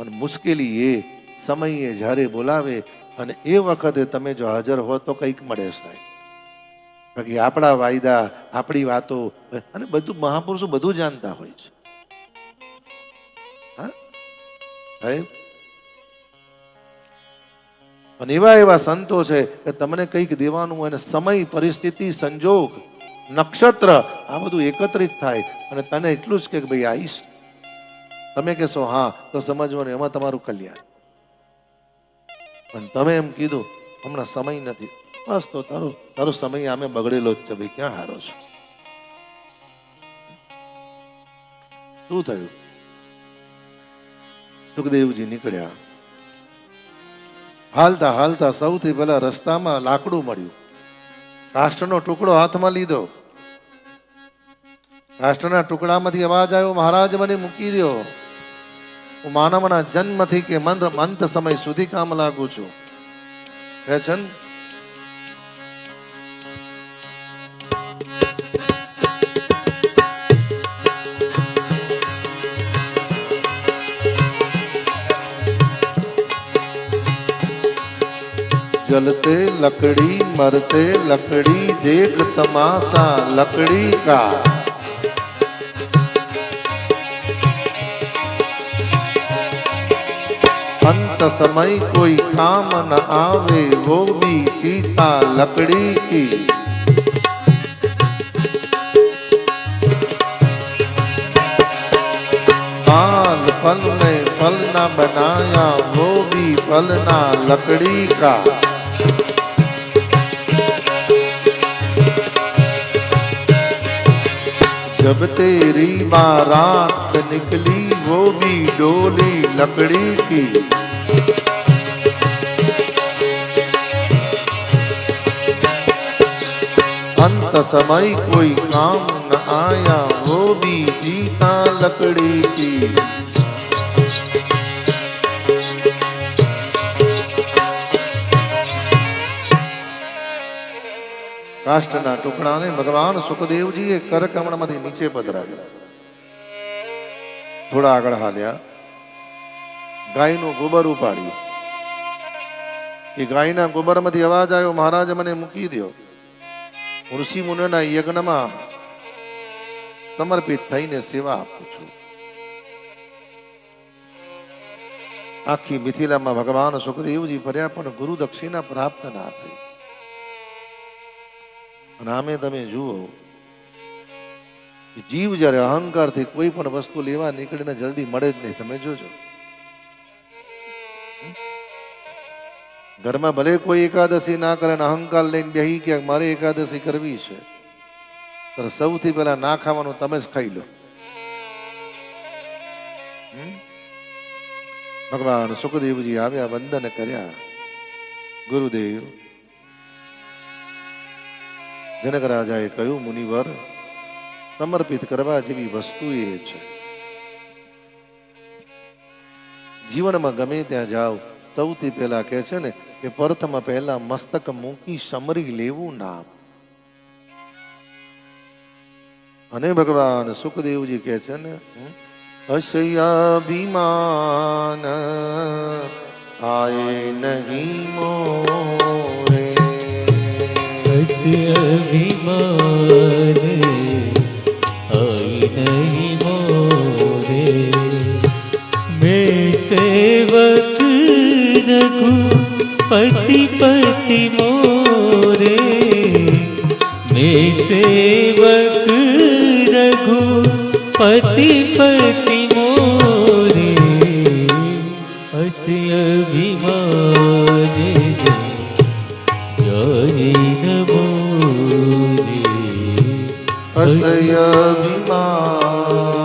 અને મુશ્કેલી એ સમયે જ્યારે બોલાવે અને એ વખતે તમે જો હાજર હો તો કંઈક મળે સાહેબ. બાકી આપણા વાયદા, આપણી વાતો, અને બધું મહાપુરુષો બધું જાણતા હોય છે. અને એવા એવા સંતો છે કે તમને કંઈક દેવાનું અને સમય, પરિસ્થિતિ, સંજોગ, નક્ષત્ર, આ બધું એકત્રિત થાય અને તને એટલું જ કે ભાઈ આવીશ તમે કહેશો, હા, તો સમજવાનું એમાં તમારું કલ્યાણ. પણ તમે એમ કીધું, હમણાં સમય નથી. બસ તો તારો તારો સમય આમે બગડેલો જ છે, ભાઈ, ક્યાં હારો છો? શું થયું? સુખદેવજી નીકળ્યા. હાલતા હાલતા સૌથી પહેલા રસ્તામાં લાકડું મળ્યું. કાષ્ટનો ટુકડો હાથમાં લીધો. કાષ્ટના ટુકડામાંથી અવાજ આવ્યો, મહારાજ, મને મૂકી દો હું માનવના જન્મથી કે મન અંત સમય સુધી કામ લાગુ છું કહે છે ને जलते लकड़ी मरते लकड़ी देख तमाशा लकड़ी का अंत समय कोई काम न आवे, वो भी चीता लकड़ी की। पाल फल में फल न बनाया, वो भी फल लकड़ी का। जब तेरी बारात निकली, वो भी डोली लकड़ी की। અંત સમય કોઈ કામ ન આયા, વો બી જીતા લકડી થી કાષ્ટના ટુકડાને ભગવાન સુખદેવજીએ કરકમણમાંથી નીચે પધરાવ્યા. થોડા આગળ હાલ્યા. ગાયનું ગોબર ઉપાડ્યું. એ ગાયના ગોબરમાંથી અવાજ આવ્યો, મહારાજ, મને મૂકી દ્યો. ઋષિ મુનિના યજ્ઞમાં સમર્પિત થઈને સેવા આપું છું. આખી મિથિલામાં ભગવાન સુખદેવજી ફર્યા પણ ગુરુ દક્ષિણા પ્રાપ્ત ના થઈ. અને આમે તમે જુઓ જીવ જ્યારે અહંકારથી કોઈ પણ વસ્તુ લેવા નીકળીને જલ્દી મળે જ નહીં. તમે જોજો. ઘરમાં ભલે કોઈ એકાદશી ના કરે ને અહંકાર લઈને બેહી કે મારે એકાદશી કરવી છે, તો સૌથી પહેલા ના ખાવાનું તમે જ ખાઈ લો. ભગવાન સુખદેવજી આવ્યા, વંદન કર્યા. ગુરુદેવ, જનક રાજાએ કહ્યું, મુનિવર, સમર્પિત કરવા જેવી વસ્તુ એ છે. જીવનમાં ગમે ત્યાં જાઓ સૌથી પહેલા કહે છે ને કે પરથમાં પહેલા મસ્તક મૂકી સમરી લેવું નામ. અને ભગવાન સુખદેવજી કહે છે ને અશયાભિમાન થાય નહીં મોરે. અભિમાન થાય નહીં મોરે. મેં સેવા રઘુ પતિ પતિ મોરે મેં સેવક રઘુ પતિ પતિ મોરે અસ્ય અભિમાને જય નમો રે અસ્ય અભિમાન